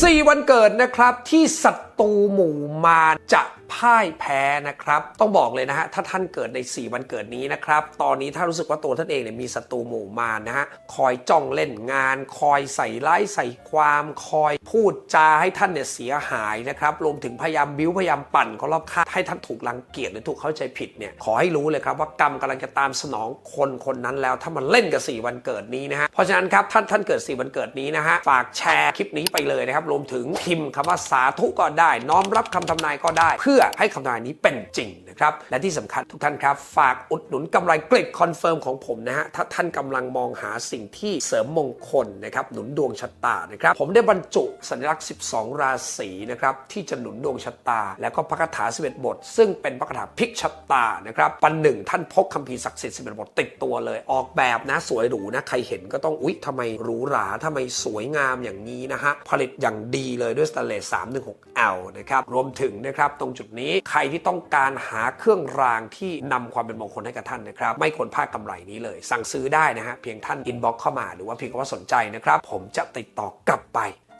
4 วันเกิดนะครับที่ศัตรูหมู่มารจะพ่ายแพ้นะครับ ต้องบอกเลยนะฮะ ถ้าท่านเกิดใน 4 วันเกิดนี้นะครับ ตอนนี้ถ้ารู้สึกว่าตัวท่านเองเนี่ยมีศัตรูหมู่มารนะฮะ คอยจ้องเล่นงาน คอยใส่ร้ายใส่ความ คอยพูดจาให้ท่านเนี่ยเสียหายนะครับ รวมถึงพยายามบิ้วพยายามปั่นคนรอบข้างให้ท่านถูกรังเกียจหรือถูกเข้าใจผิดเนี่ย ขอให้รู้เลยครับว่ากรรมกำลังจะตามสนองคนคนนั้นแล้ว ถ้ามันเล่นกับ 4 วันเกิดนี้นะฮะ เพราะฉะนั้นครับท่านท่านเกิด 4 วันเกิดนี้นะฮะ ฝากแชร์คลิปนี้ไปเลยนะครับ รวมถึงพิมพ์คำว่าสาธุก็ได้ น้อมรับคำทำนายก็ได้ เพื่อให้คำทำนายนี้เป็นจริงนะครับและที่สำคัญทุกท่านครับ ฝากอุดหนุนกำไรเกร็ดคอนเฟิร์มของผมนะฮะถ้าท่านกำลังมองหาสิ่งที่เสริมมงคลนะครับหนุนดวงชะตานะครับผมได้บรรจุสัญลักษณ์ 12 ราศีนะครับที่จะหนุนดวงชะตา แล้วก็พระคาถา11บท ซึ่งเป็นพระคาถาพลิกชะตานะครับปันหนึ่งท่านพกคัมภีร์ศักดิ์สิทธิ์11บทติดตัวเลย ออกแบบนะสวยหรูนะใครเห็นก็ต้องอุ๊ยทำไมหรูหราทำไมสวยงามอย่างนี้นะฮะผลิตอย่างดีเลยด้วยสแตนเลส 316L านะครับ รวมถึงนะครับตรงจุดนี้ใครที่ต้องการหาเครื่องรางที่นำความเป็นมงคลให้กับท่านนะครับ ไม่ควรพลาดกำไรนี้เลย สั่งซื้อได้นะฮะเพียงท่านอินบ็อกเข้ามาหรือว่าเพียงว่าสนใจนะครับ ผมจะติดต่อกลับไป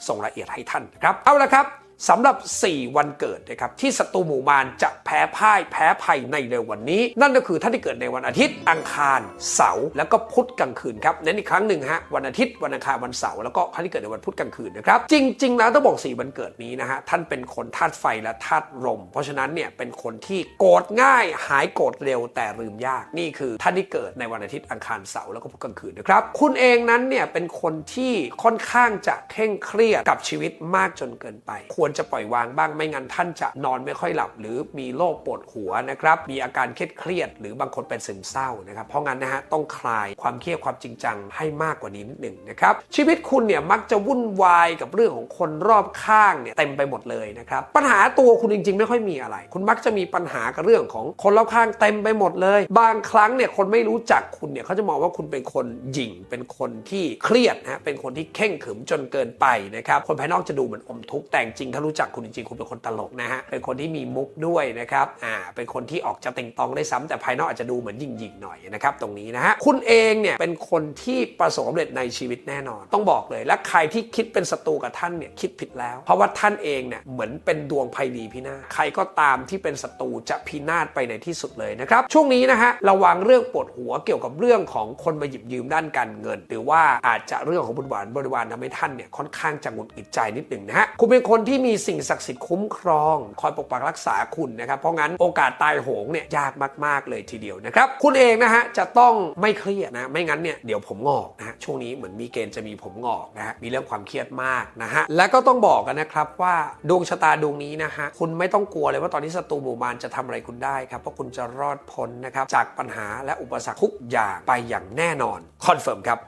ส่งรายละเอียดให้ท่านนะครับเอาละครับสำหรับ 4 วันเกิดนะครับที่ศัตรูหมู่มานจะ พ้พ่ายแพ้ภัยในเร็ววันนี้ นั่นก็คือท่านที่เกิดในวันอาทิตย์ อังคาร เสาร์แล้วก็พุธกลางคืนครับเน้นอีกครั้งหนึ่งฮะวันอาทิตย์วันอังคารวันเสาร์แล้วก็ท่านที่เกิดในวันพุธกลางคืนนะครับจริง ๆ แล้วต้องบอก4วันเกิดนี้นะฮะท่านเป็นคนธาตุไฟและธาตุลม เพราะฉะนั้นเนี่ยเป็นคนที่โกรธง่ายหายโกรธเร็วแต่ลืมยากนี่คือท่านที่เกิดในวันอาทิตย์อังคารเสาร์แล้วก็พุธกลางคืนนะครับคุณเองนั้นเนี่ยเป็นคนที่ค่อนข้างจะเคร่งเครียดกับชีวิตมากจนเกินไป ควรจะปล่อยวางบ้างไม่งั้นท่านจะนอนไม่ค่อยหลับ หรือมีโรคปวดหัวนะครับ มีอาการเครียดเครียดหรือบางคนเป็นซึมเศร้านะครับ เพราะงั้นนะฮะต้องคลายความเครียดความจริงจังให้มากกว่านี้นิดหนึ่งนะครับ ชีวิตคุณเนี่ยมักจะวุ่นวายกับเรื่องของคนรอบข้างเนี่ยเต็มไปหมดเลยนะครับ ปัญหาตัวคุณจริง ๆ ไม่ค่อยมีอะไร คุณมักจะมีปัญหากับเรื่องของคนรอบข้างเต็มไปหมดเลย บางครั้งเนี่ยคนไม่รู้จักคุณเนี่ยเขาจะมองว่าคุณเป็นคนหยิ่งเป็นคนที่เครียดนะฮะเป็นคนที่เข่งขึมจนเกินไปนะครับคนภายนอกจะดูเหมือนอมทุกข์แต่จริงถ้ารู้จักคุณจริงๆคุณเป็นคนตลกนะฮะเป็นคนที่มีมุกด้วยนะครับอ่าเป็นคนที่ออกจะติงตองได้ซ้ำแต่ภายนอกอาจจะดูเหมือนหยิ่งๆหน่อยนะครับตรงนี้นะฮะคุณเองเนี่ยเป็นคนที่ประสบความสำเร็จในชีวิตแน่นอน ต้องบอกเลย และใครที่คิดเป็นศัตรูกับท่านเนี่ยคิดผิดแล้ว เพราะว่าท่านเองเนี่ยเหมือนเป็นดวงภัยดีพินาศใครก็ตามที่เป็นศัตรูจะพินาศไปในที่สุดเลยนะครับช่วงนี้นะฮะระวังเรื่องปวดหัวเกี่ยวกับเรื่องของคนมาหยิบยืมด้านการเงิน หรือว่าอาจจะเรื่องของบุญหวานบริวารทำให้ท่านเนี่ยค่อนข้างจะหงุดหงิดใจนิดหนึ่งนะฮะคุณเป็นคนที่มีสิ่งศักดิ์สิทธิ์คุ้มครอง คอยปกปักรักษาคุณนะครับเพราะงั้นโอกาสตายโหงเนี่ยยากมาก ๆ เลยทีเดียวนะครับ คุณเองนะฮะจะต้องไม่เครียดนะ ไม่งั้นเนี่ยเดี๋ยวผมงอกนะฮะช่วงนี้เหมือนมีเกณฑ์จะมีผมงอกนะฮะมีเรื่องความเครียดมากนะฮะและก็ต้องบอกกันนะครับว่าดวงชะตาดวงนี้นะฮะคุณไม่ต้องกลัวเลยว่าตอนนี้ศัตรูหมู่มารจะทำอะไรคุณได้ครับเพราะคุณจะรอดพ้นนะครับจากปัญหาและอุปสรรคทุกอย่างไปอย่างแน่นอนคอนเฟิร์มครับ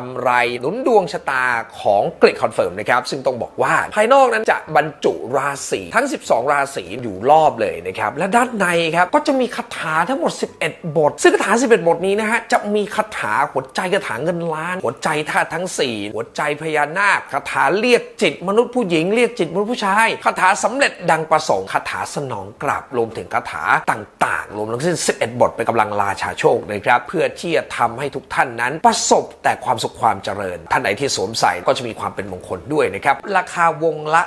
กำไรหนุนดวงชะตาของกรดคอนเฟิร์มนะครับ ซึ่งต้องบอกว่าภายนอกนั้นจะบรรจุราศีทั้ง 12 ราศีอยู่รอบเลยนะครับ และด้านในครับ ก็จะมีคาถาทั้งหมด 11 บท ซึ่งคาถา 11 บทนี้นะฮะ จะมีคาถาหัวใจคาถาเงินล้าน หัวใจธาตุทั้ง 4 หัวใจพญานาคคาถาเรียกจิตมนุษย์ผู้หญิงเรียกจิตมนุษย์ผู้ชายคาถาสำเร็จดังประสงค์คาถาสนองกลับรวมถึงคาถาต่างๆ รวมทั้งสิ้น 11 บทเป็นกำลังราชาโชคนะครับเพื่อที่จะทำให้ทุกท่านนั้นประสบแต่ความสุขความเจริญ ท่านไหนที่สวมใส่ก็จะมีความเป็นมงคลด้วยนะครับ ราคาวงละ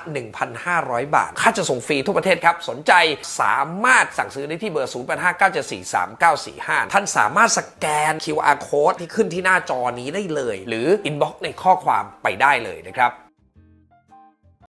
1,500 บาท ค่าจะส่งฟรีทั่วประเทศครับ สนใจสามารถสั่งซื้อได้ที่เบอร์ 0859743945 ท่านสามารถสแกน QR code ที่ขึ้นที่หน้าจอนี้ได้เลย หรืออินบ็อกซ์ในข้อความไปได้เลยนะครับ